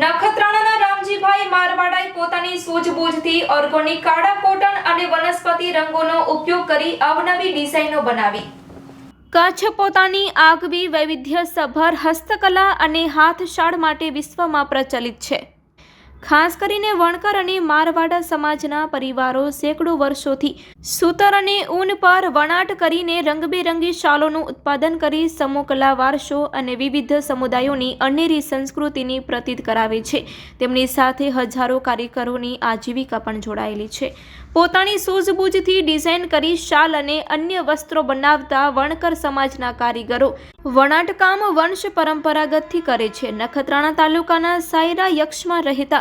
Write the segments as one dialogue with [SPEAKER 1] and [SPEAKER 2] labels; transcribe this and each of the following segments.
[SPEAKER 1] નખત્રાણાના રામજીભાઈ મારવાડાએ પોતાની સૂઝબૂઝથી ઓર્ગોનિક કાળા કોટન અને વનસ્પતિ રંગોનો ઉપયોગ કરી અવનવી ડિઝાઇનો બનાવી. કચ્છ પોતાની આગવી વૈવિધ્યસભર હસ્તકલા અને હાથશાળ માટે વિશ્વમાં પ્રચલિત છે. ખાસ કરીને વણકર અને મારવાડા સમાજના પરિવારો સેંકડો વર્ષોથી સૂતર અને ઊન પર વણાટ કરીને રંગબેરંગી શાલોનું ઉત્પાદન કરી સમૂહકલા વારસો અને વિવિધ સમુદાયોની અનેરી સંસ્કૃતિની પ્રતીત કરાવે છે. તેમની સાથે હજારો કાર્યકરોની આજીવિકા પણ જોડાયેલી છે. પોતાની સૂઝબૂઝથી ડિઝાઇન કરી શાલ અને અન્ય વસ્ત્રો બનાવતા વણકર સમાજના કારીગરો વણાટકામ વંશ પરંપરાગતથી કરે છે. નખત્રાણા તાલુકાના સાયરા યક્ષમાં રહેતા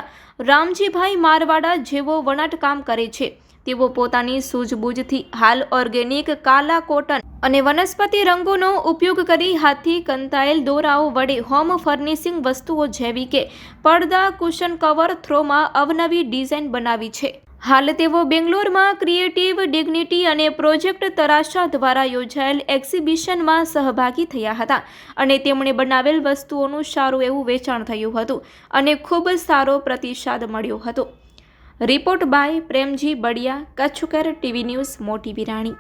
[SPEAKER 1] રામજીભાઈ મારવાડા જેવો વણાટકામ કરે છે. તેઓ પોતાની સૂઝબૂઝથી હાલ ઓર્ગેનિક કાલા કોટન અને વનસ્પતિ રંગોનો ઉપયોગ કરી હાથથી કંતાયેલ, દોરાઓ વડે હોમ ફર્નિશિંગ વસ્તુઓ જેવી કે પડદા, કુશન કવર, થ્રોમાં અવનવી ડિઝાઇન બનાવી છે. હાલ તેઓ બેંગ્લોરમાં ક્રિએટિવ ડિગ્નિટી અને પ્રોજેક્ટ તરાશા દ્વારા યોજાયેલ એક્ઝિબિશનમાં સહભાગી થયા હતા અને તેમણે બનાવેલ વસ્તુઓનું સારું એવું વેચાણ થયું હતું અને ખૂબ સારો પ્રતિસાદ મળ્યો હતો. Report by Premji Badiya, Kutchkar TV news, Moti Virani.